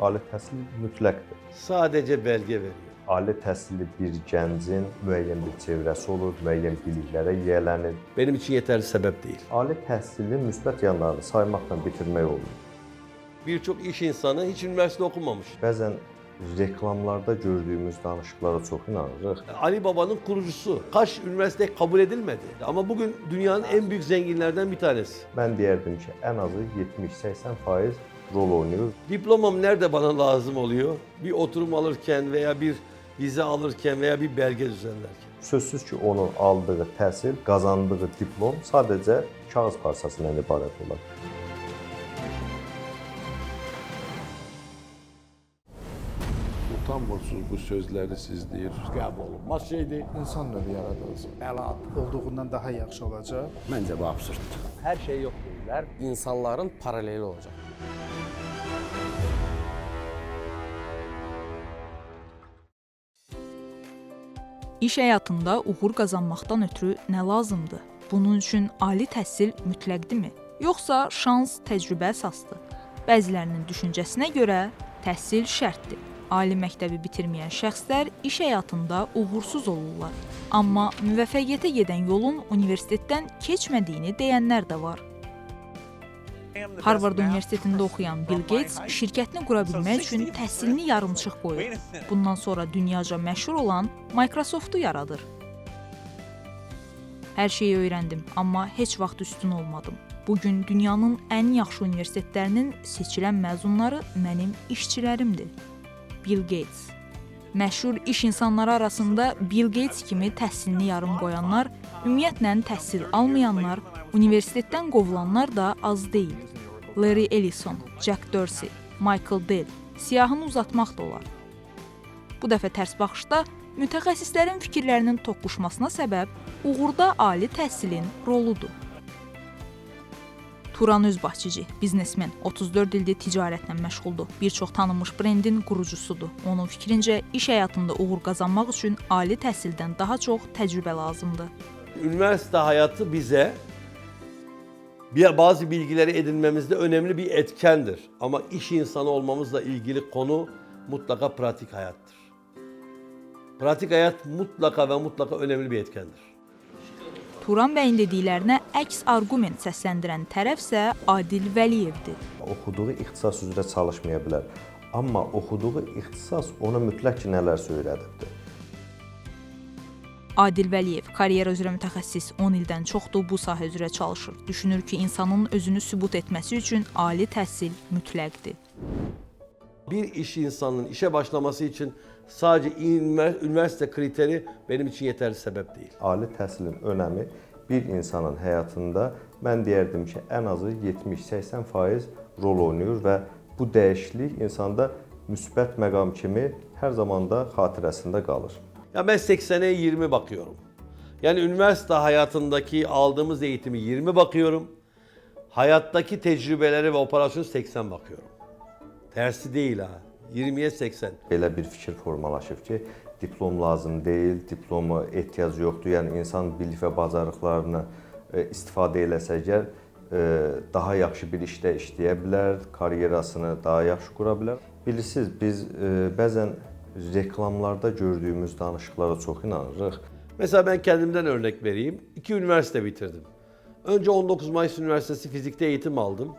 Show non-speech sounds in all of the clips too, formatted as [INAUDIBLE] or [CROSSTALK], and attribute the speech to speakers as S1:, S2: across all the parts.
S1: ali təhsil mütləqdir.
S2: Sadece belge veriyor.
S1: Ali təhsilli bir gəncin müəyyən bir çevrəsi olur, müəyyən biliklərə yiyələnir.
S2: Benim için yeterli sebep değil.
S1: Ali təhsilin müsbət yanlarını saymaqla bitirmək olmur.
S2: Birçok iş insanı hiç üniversite okumamış.
S1: Bəzən reklamlarda gördüyümüz danışıqlara çox inanırıq.
S2: Ali Baba'nın kurucusu. Kaş üniversite kabul edilmedi. Ama bugün dünyanın en büyük zenginlerden bir tanesi.
S1: Mən deyərdim ki, ən azı 70-80% rol oynayır.
S2: Diplomam nerede bana lazım oluyor? Bir oturum alırken veya bir vize alırken veya bir belge düzenlerken.
S1: Sözsüz ki, onun aldığı təhsil, qazandığı diplom sadəcə kağız parçasından ibarət olar.
S3: Utanmırsınız bu sözləri siz deyir.
S4: qəbul olunmaz şeydir.
S5: İnsan növü yaradılsın.
S4: Əlat
S5: Olduğundan daha yaxşı olacaq.
S4: məncə bu absurddur.
S6: Her şey yok değiller. İnsanların paraleli olacak.
S7: İş həyatında uğur qazanmaqdan ötürü nə lazımdır? Bunun üçün ali təhsil mütləqdirmi? Yoxsa şans, təcrübə əsasdır? Bəzilərinin düşüncəsinə görə təhsil şərtdir. Ali məktəbi bitirməyən şəxslər iş həyatında uğursuz olurlar. Amma müvəffəqiyyətə gedən yolun universitetdən keçmədiyini deyənlər də var. Harvard Universitetində [LAUGHS] oxuyan Bill Gates şirkətini qura bilmək üçün təhsilini yarımçıq qoyur. Bundan sonra dünyaca məşhur olan Microsoft-u yaradır. Hər şeyi öyrəndim, amma heç vaxt üstün olmadım. Bu gün dünyanın ən yaxşı universitetlərinin seçilən məzunları mənim işçilərimdir. Bill Gates. Məşhur iş insanları arasında Bill Gates kimi təhsilini yarım qoyanlar, ümumiyyətlə təhsil almayanlar, universitetdən qovulanlar da az deyil. Larry Ellison, Jack Dorsey, Michael Dell siyahını uzatmaq da olar. Bu dəfə tərs baxışda mütəxəssislərin fikirlərinin toqquşmasına səbəb uğurda ali təhsilin roludur. Turan Özbaşçıcı, biznesmen, 34 ildir ticarətlə məşğuldur. Bir çox tanınmış brendin qurucusudur. Onun fikrincə, iş həyatında uğur qazanmaq üçün ali təhsildən daha çox təcrübə lazımdır.
S2: Üniversite hayatı bize bir bazı bilgileri edinmemizde önemli bir etkendir. Ama iş insanı olmamızla ilgili konu mutlaka pratik hayattır. Pratik hayat mutlaka ve mutlaka önemli bir etkendir.
S7: Turan bəyin dediklərinə əks arqument səsləndirən tərəf isə Adil Vəliyevdir.
S1: Oxuduğu ixtisas üzrə çalışmaya bilər. Amma oxuduğu ixtisas ona mütləq ki, nələrsə öyrədibdir.
S7: Adil Vəliyev karyera üzrə mütəxəssis 10 ildən çoxdur bu sahə üzrə çalışır. Düşünür ki, insanın özünü sübut etməsi üçün ali təhsil mütləqdir.
S2: Bir iş insanının işe başlaması için sadece ünivers- üniversite kriteri benim için yeterli sebep değil.
S1: Ali təhsilin önəmi bir insanın həyatında mən deyərdim ki, ən azı 70-80% rol oynayır və bu dəyişiklik insanda müsbət məqam kimi hər zaman da xatirəsində qalır.
S2: Ya ben 80'e 20 bakıyorum. Yani üniversite hayatındaki aldığımız eğitimi 20 bakıyorum. Hayattaki tecrübeleri ve operasyonu 80 bakıyorum. Tersi değil ha. 20'ye 80.
S1: Belə bir fikir formalaşıb ki, diplom lazım deyil, diploma ehtiyac yoxdur. Yəni insan bilik və bacarıqlarını e, istifadə eləsə əgər e, daha yaxşı bir işdə işləyə bilər, karyerasını daha yaxşı qura bilər. Bilirsiniz, biz e, bəzən reklamlarda gördüyümüz danışıqlara çox inanırıq.
S2: Mesela ben kendimden örnek vereyim. İki üniversite bitirdim. Önce 19 Mayıs Üniversitesi fizikte eğitim aldım.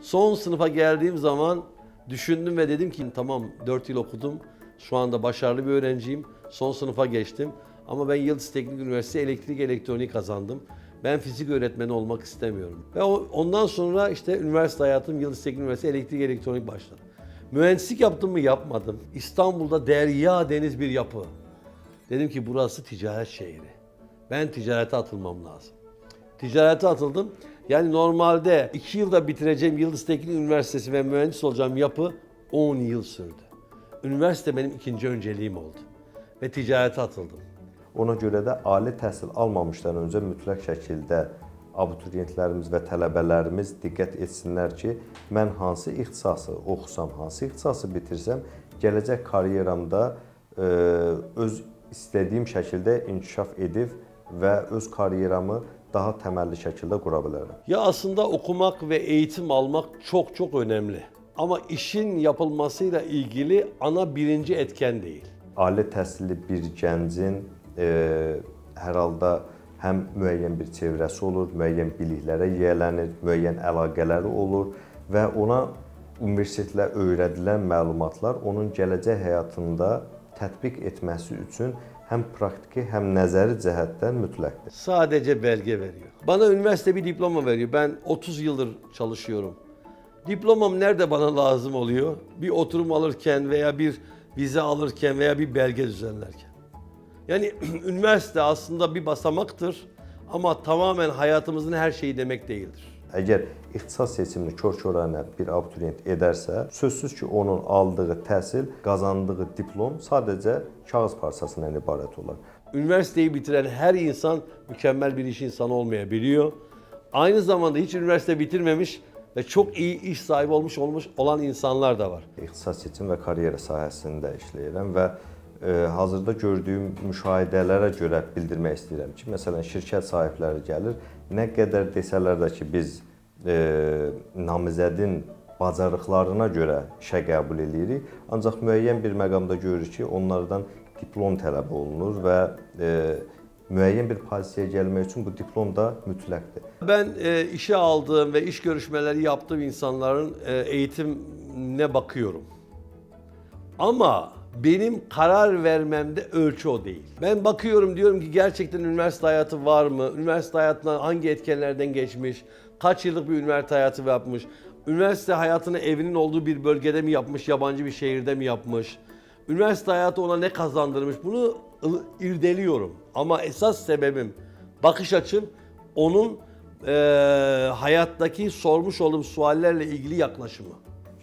S2: Son sınıfa geldiğim zaman düşündüm ve dedim ki tamam 4 yıl okudum. Şu anda başarılı bir öğrenciyim. Son sınıfa geçtim. Ama ben Yıldız Teknik Üniversitesi elektrik elektronik kazandım. Ben fizik öğretmeni olmak istemiyorum. Ve ondan sonra işte üniversite hayatım Yıldız Teknik Üniversitesi elektrik elektronik başladı. Mühendislik yaptım mı yapmadım. İstanbul'da derya deniz bir yapı. Dedim ki burası ticaret şehri. Ben ticarete atılmam lazım. Ticarete atıldım. Yani normalde 2 yılda bitireceğim Yıldız Teknik Üniversitesi ve mühendis olacağım yapı 10 yıl sürdü. Üniversite benim ikinci önceliğim oldu. Ve ticarete atıldım.
S1: Ona görə də ali təhsil almamışdan öncə mütləq şəkildə abituriyentlərimiz və tələbələrimiz diqqət etsinlər ki, mən hansı ixtisası oxusam, hansı ixtisası bitirsəm, gələcək karyeramda e, öz istədiyim şəkildə inkişaf edib və öz karyeramı daha təməlli şəkildə qura bilərəm.
S2: Ya aslında okumak ve eğitim almak çok çok önemli. ama işin yapılmasıyla ilgili ana birinci etken değil.
S1: Ali təhsilli bir gəncin e, hər halda həm müəyyən bir çevrəsi olur, müəyyən biliklərə yiyələnir, müəyyən əlaqələri olur və ona universitetlə öyrədilən məlumatlar onun gələcək həyatında tətbiq etməsi üçün həm praktiki, həm nəzəri cəhətdən mütləqdir.
S2: Sadece belge veriyor. Bana üniversite bir diploma veriyor. Ben 30 yıldır çalışıyorum. Diplomam nerede bana lazım oluyor? Bir oturum alırken veya bir vize alırken veya bir belge düzenlerken. Yani [CLEARS THROAT] üniversite aslında bir basamaktır ama tamamen hayatımızın her şeyi demek değildir.
S1: Əgər ixtisas seçimini kör-körənə bir abituriyent edərsə, sözsüz ki, onun aldığı təhsil, qazandığı diplom sadəcə kağız parçasından ibarət olar.
S2: Üniversiteyi bitiren her insan mükemmel bir iş insanı olmayabiliyor. Aynı zamanda hiç üniversite bitirmemiş ve çok iyi iş sahibi olmuş olmuş olan insanlar da var.
S1: İxtisas seçim və karyera sahəsində işləyirəm və hazırda gördüyüm müşahidələrə görə bildirmək istəyirəm ki, məsələn, şirkət sahibləri gəlir, nə qədər desələr də ki, biz e, namizədin bacarıqlarına görə işə qəbul eləyirik, ancaq müəyyən bir məqamda görürük ki, onlardan diplom tələb olunur və e, müəyyən bir pozisiyaya gəlmək üçün bu diplom da mütləqdir.
S2: Ben e, işe aldığım ve iş görüşmeleri yaptığım insanların e, eğitimine bakıyorum. Ama benim karar vermemde ölçü o değil. Ben bakıyorum diyorum ki gerçekten üniversite hayatı var mı? Üniversite hayatından hangi etkenlerden geçmiş? Kaç yıllık bir üniversite hayatı yapmış? Üniversite hayatını evinin olduğu bir bölgede mi yapmış, yabancı bir şehirde mi yapmış? Üniversite hayatı ona ne kazandırmış? Bunu irdeliyorum. Ama esas sebebim, bakış açım onun eee, hayattaki sormuş olduğum suallerle ilgili yaklaşımı.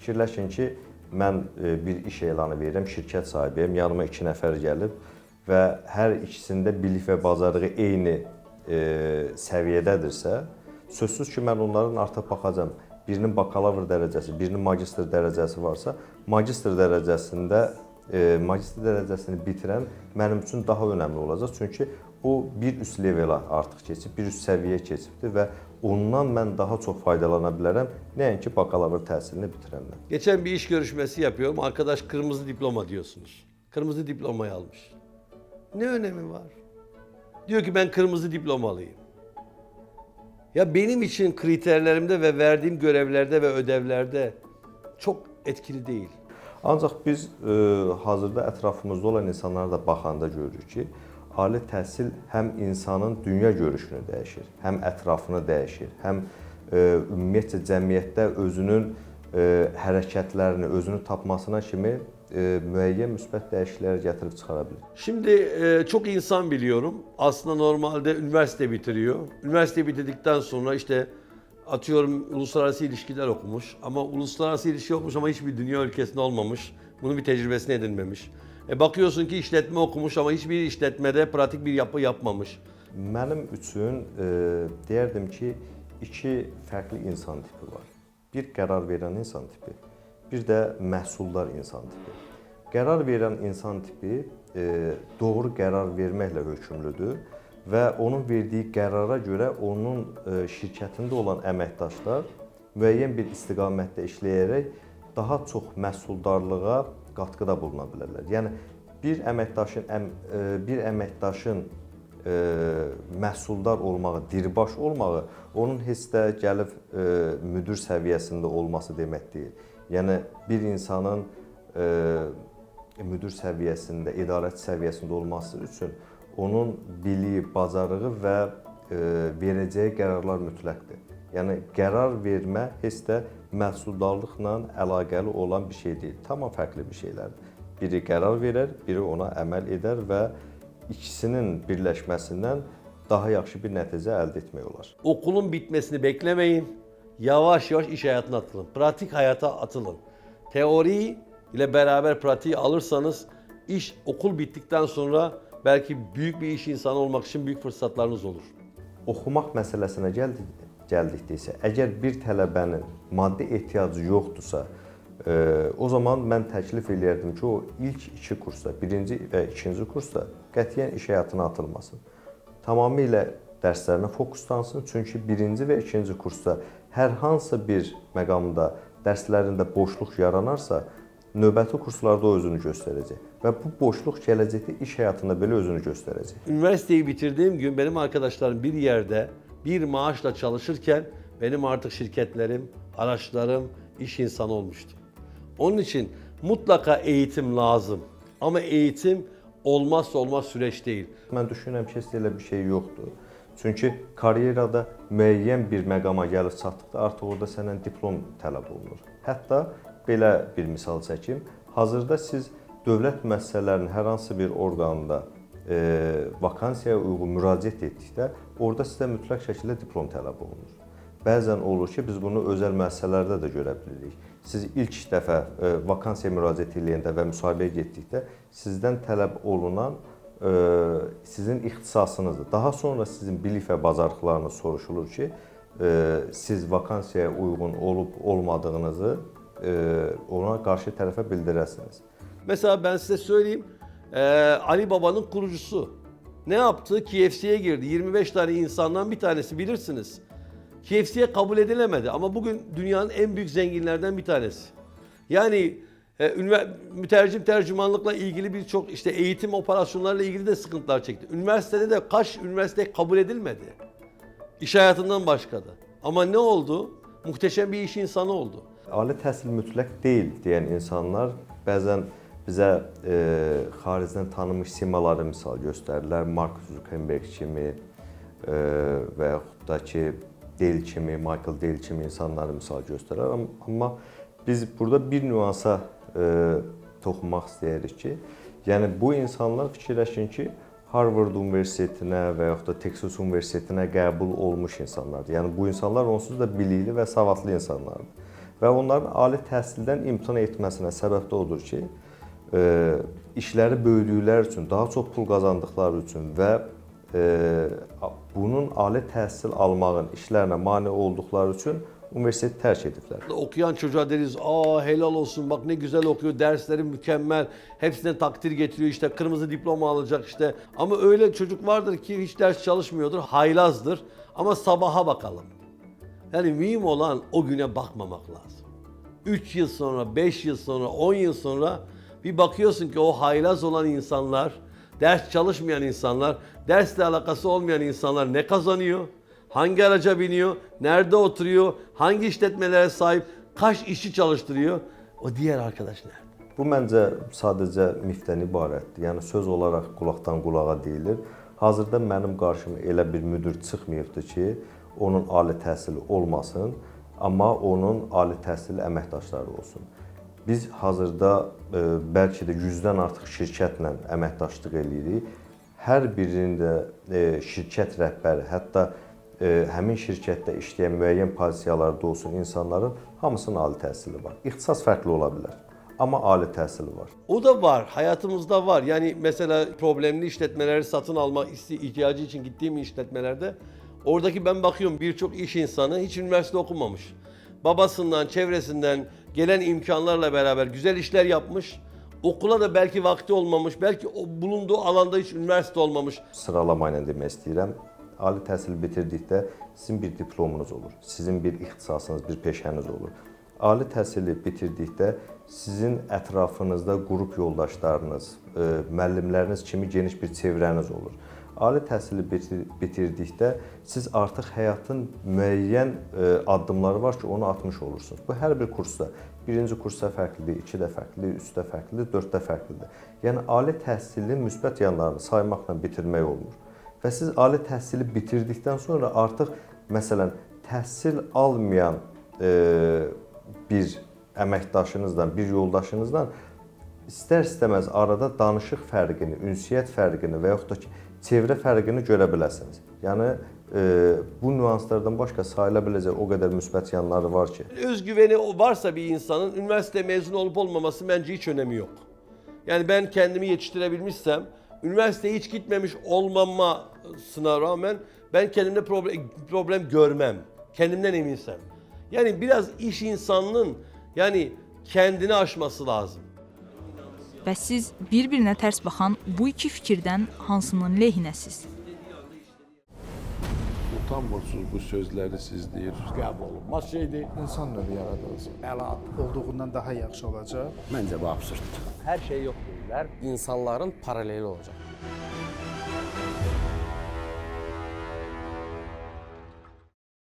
S1: Fikirləşin ki, mən e, bir iş elanı verirəm, şirkət sahibiyəm, yanıma 2 nəfər gəlib və hər ikisində bilik və bacarığı eyni e, səviyyədədirsə, sözsüz ki, mən onların artıq baxacam. Birinin bakalavr dərəcəsi, birinin magistr dərəcəsi varsa, magistr dərəcəsində e, magistr dərəcəsini bitirən mənim üçün daha önəmli olacaq. Çünki o bir üst levelə artıq keçib, bir üst səviyyəyə keçibdir və ondan mən daha çox faydalana bilərəm, nəinki bakalavr təhsilini bitirəndən.
S2: Geçen bir iş görüşmesi yapıyorum. Arkadaş kırmızı diploma diyorsunuz. Kırmızı diplomayı almış. Ne önemi var? Diyor ki ben kırmızı diplomalıyım. Ya benim için kriterlerimde ve verdiğim görevlerde ve ödevlerde çok etkili değil.
S1: Ancaq biz e, hazırda ətrafımızda olan insanlara da baxanda görürük ki, ali təhsil həm insanın dünya görüşünü dəyişir, həm ətrafını dəyişir, həm e, ümumiyyətcə cəmiyyətdə özünün e, hərəkətlərini, özünü tapmasına kimi e, müəyyən müsbət dəyişikliklər gətirib çıxara bilər.
S2: Şimdi çok insan biliyorum. Aslında normalde üniversite bitiriyor. Üniversite bitirdikten sonra işte atıyorum uluslararası ilişkiler okumuş. Ama uluslararası ilişki okumuş ama hiçbir dünya ülkesinde olmamış. Bunun bir tecrübesini edinmemiş. E bakıyorsun ki işletme okumuş ama hiçbir işletmede pratik bir yapı yapmamış.
S1: Mənim üçün e, deyərdim ki, iki fərqli insan tipi var. Bir qərar verən insan tipi, bir də məhsuldar insan tipi. Qərar verən insan tipi e, doğru qərar verməklə hökümlüdür və onun verdiyi qərara görə onun e, şirkətində olan əməkdaşlar müəyyən bir istiqamətdə işləyərək daha çox məhsuldarlığa qatqıda buluna bilərlər. Yəni bir əməkdaşın əm, e, bir əməkdaşın e, məhsuldar olmağı, diribaş olmağı onun heç də gəlib e, müdir səviyyəsində olması demək deyil. Yəni bir insanın e, müdir səviyyəsində, idarəçi səviyyəsində olması üçün onun biliyi, bacarığı və e, verəcəyi qərarlar mütləqdir. Yəni qərar vermə heç də məhsuldarlıqla əlaqəli olan bir şey deyil. Tamam fərqli bir şeylərdir. Biri qərar verər, biri ona əməl edər və ikisinin birləşməsindən daha yaxşı bir nəticə əldə etmək olar.
S2: Okulun bitmesini beklemeyin. Yavaş yavaş iş hayatına atılın. Pratik hayata atılın. Teori ile beraber pratiği alırsanız iş okul bittikten sonra belki büyük bir iş insanı olmak için büyük fırsatlarınız olur.
S1: Oxumaq məsələsinə gəldik, gəldikdə isə əgər bir tələbənin maddi ehtiyacı yoxdursa, e, o zaman mən təklif eləyərdim ki, o ilk iki kursda, birinci və ikinci kursda qətiyyən iş həyatına atılmasın. Tamamilə dərslərinə fokuslansın, çünki birinci və ikinci kursda hər hansı bir məqamda dərslərində boşluq yaranarsa, növbəti kurslarda o özünü göstərəcək və bu boşluq gələcəkdə iş həyatında belə özünü göstərəcək.
S2: Üniversiteyi bitirdiğim gün benim arkadaşlarım bir yerde bir maaşla çalışırken benim artık şirketlerim, araçlarım, iş insanı olmuştu. Onun için mutlaka eğitim lazım. Ama eğitim olmazsa olmaz süreç değil.
S1: Mən düşünürəm ki, heç elə bir şey yoxdur. Çünki karyerada müəyyən bir məqama gəlib çatdıqda artıq orada səndən diplom tələb olunur. Hətta belə bir misal çəkim. Hazırda siz dövlət müəssisələrinin hər hansı bir orqanında e, vakansiyaya uyğun müraciət etdikdə orada sizə mütləq şəkildə diplom tələb olunur. Bəzən olur ki, biz bunu özəl müəssisələrdə də görə bilirik. Siz ilk dəfə e, vakansiyaya müraciət edəndə və müsahibəyə getdikdə sizdən tələb olunan e, sizin ixtisasınızdır. Daha sonra sizin bilik və bacarıqlarınız soruşulur ki, e, siz vakansiyaya uyğun olub olmadığınızı e, ona qarşı tərəfə bildirəsiniz.
S2: Mesela ben size söyleyeyim. Ali Baba'nın kurucusu. Ne yaptı? KFC'ye girdi. 25 tane insandan bir tanesi bilirsiniz. KFC'ye kabul edilemedi ama bugün dünyanın en büyük zenginlerden bir tanesi. Yani e, mütercim tercümanlıkla ilgili birçok işte eğitim operasyonlarıyla ilgili de sıkıntılar çekti. Üniversitede de kaç üniversite kabul edilmedi. İş hayatından başka da. Ama ne oldu? Muhteşem bir iş insanı oldu.
S1: Ali təhsil mütləq deyil deyən insanlar bəzən bizə e, xaricdən tanınmış simaları misal göstərirlər. Mark Zuckerberg kimi e, və yaxud da ki Dell kimi, Michael Dell kimi insanları misal göstərirlər. Am- Amma biz burada bir nüansa e, toxunmaq istəyirik ki, yəni bu insanlar fikirləşin ki, Harvard Universitetinə və yaxud da Texas Universitetinə qəbul olmuş insanlardır. Yəni bu insanlar onsuz da bilikli və savadlı insanlardır. Və onların ali təhsildən imtina etməsinə səbəb də odur ki, e, işləri böyüdükləri üçün, daha çox pul qazandıqları üçün və e, bunun ali təhsil almağın işlərinə mane olduqları üçün universiteti tərk ediblər.
S2: Okuyan çocuğa deriz, aa helal olsun bak ne güzel okuyor, dersleri mükemmel, hepsine takdir getiriyor işte kırmızı diploma alacak işte. Ama öyle çocuk vardır ki hiç ders çalışmıyordur, haylazdır ama sabaha bakalım. Yani mühim olan o güne bakmamak lazım. 3 yıl sonra, 5 yıl sonra, 10 yıl sonra bir bakıyorsun ki o haylaz olan insanlar, ders çalışmayan insanlar, dersle alakası olmayan insanlar ne kazanıyor? Hangi araca biniyor? Nerede oturuyor? Hangi işletmelere sahip? Kaç işçi çalıştırıyor? O diğer arkadaş nerede?
S1: Bu məncə sadəcə mifdən ibarətdir. Yəni söz olaraq qulaqdan qulağa deyilir. Hazırda mənim qarşıma elə bir müdir çıxmayıbdı ki, onun ali təhsili olmasın, amma onun ali təhsilli əməkdaşları olsun. Biz hazırda e, bəlkə də 100-dən artıq şirkətlə əməkdaşlıq eləyirik. Hər birində e, şirkət rəhbəri, hətta e, həmin şirkətdə işləyən müəyyən pozisiyalarda olsun insanların hamısının ali təhsili var. İxtisas fərqli ola bilər, amma ali təhsili var.
S2: O da var, hayatımızda var. Yani mesela problemli işletmeleri satın alma ihtiyacı için gittiğim işletmelerde oradaki ben bakıyorum birçok iş insanı hiç üniversite okumamış. Babasından, çevresinden gelen imkanlarla beraber güzel işler yapmış. Okula da belki vakti olmamış, belki o bulunduğu alanda hiç üniversite olmamış.
S1: Sıralama ilə demək istəyirəm. Ali təhsil bitirdikdə sizin bir diplomunuz olur. Sizin bir ixtisasınız, bir peşəniz olur. Ali təhsili bitirdikdə sizin ətrafınızda qrup yoldaşlarınız, e, müəllimləriniz kimi geniş bir çevrəniz olur. Ali təhsili bitir- bitirdikdə siz artıq həyatın müəyyən e, addımları var ki, onu atmış olursunuz. Bu hər bir kursda birinci kursda fərqlidir, 2-də fərqlidir, 3-də fərqlidir, 4-də fərqlidir. Yəni ali təhsilin müsbət yanlarını saymaqla bitirmək olmur. Və siz ali təhsili bitirdikdən sonra artıq məsələn təhsil almayan e, bir əməkdaşınızla, bir yoldaşınızla istər-istəməz arada danışıq fərqini, ünsiyyət fərqini və yaxud da ki, çevrə fərqini görə biləsiniz. Yəni e, bu nüanslardan başqa sayıla biləcək o qədər müsbət yanları var ki,
S2: Özgüveni varsa bir insanın üniversite mezunu olup olmaması bence hiç önemi yok. Yani ben kendimi yetiştirebilmişsem, üniversiteye hiç gitmemiş olmamasına rağmen ben kendimde problem, problem görmem. Kendimden eminsem. Yani biraz iş insanının yani kendini aşması lazım.
S7: Və siz bir-birinə tərs baxan bu iki fikirdən hansının lehinəsiz?
S3: Utanmırsınız bu sözləri siz deyir.
S4: Qəbul olunmaz şeydir.
S5: İnsan növü yaradılacaq.
S4: Bəladır.
S5: Olduğundan daha yaxşı olacaq.
S4: Məncə bu absurddur.
S6: Hər şey yox deyirlər. İnsanların paraleli olacaq.